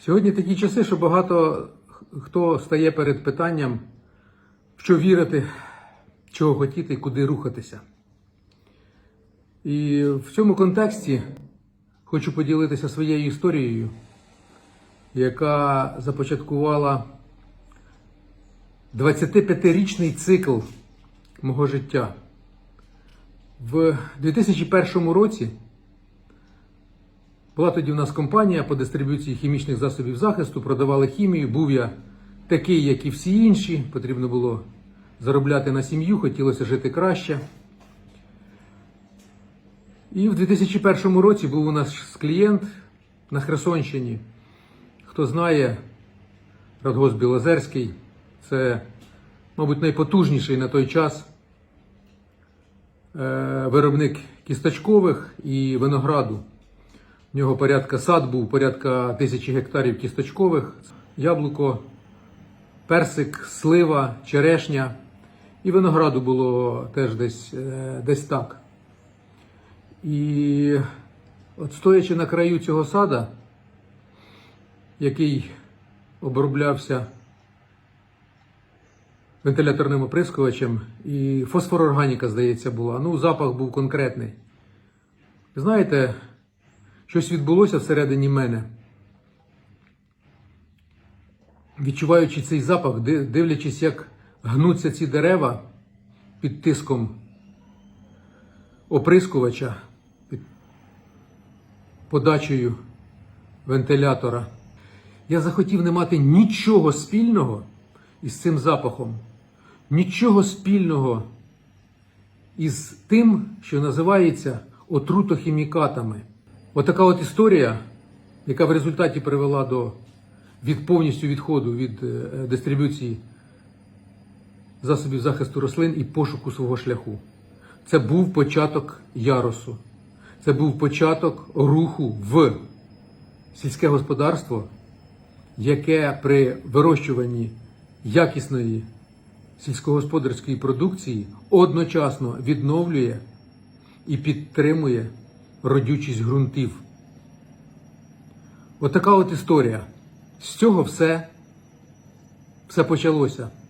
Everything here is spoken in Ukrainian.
Сьогодні такі часи, що багато хто стає перед питанням, в що вірити, чого хотіти і куди рухатися. І в цьому контексті хочу поділитися своєю історією, яка започаткувала 25-річний цикл мого життя. В 2001 році була тоді в нас компанія по дистриб'юції хімічних засобів захисту, продавали хімію. Був я такий, як і всі інші. Потрібно було заробляти на сім'ю, хотілося жити краще. І в 2001 році був у нас клієнт на Херсонщині. Хто знає, Радгосп Білозерський це, мабуть, найпотужніший на той час е, виробник кісточкових і винограду. В нього порядка сад був, порядка тисячі гектарів кісточкових, яблуко, персик, слива, черешня. І винограду було теж десь, е, десь так. І от стоячи на краю цього сада, який оброблявся вентиляторним оприскувачем, і фосфорорганіка, здається, була. Ну, запах був конкретний. Знаєте, щось відбулося всередині мене. Відчуваючи цей запах, дивлячись, як гнуться ці дерева під тиском оприскувача, під подачею вентилятора, я захотів не мати нічого спільного із цим запахом, нічого спільного із тим, що називається отрутохімікатами. Отака от історія, яка в результаті привела до від повністю відходу від е, дистриб'юції засобів захисту рослин і пошуку свого шляху. Це був початок яросу. Це був початок руху в сільське господарство, яке при вирощуванні якісної сільськогосподарської продукції одночасно відновлює і підтримує родючість ґрунтів. Отака от історія. З цього все, все почалося.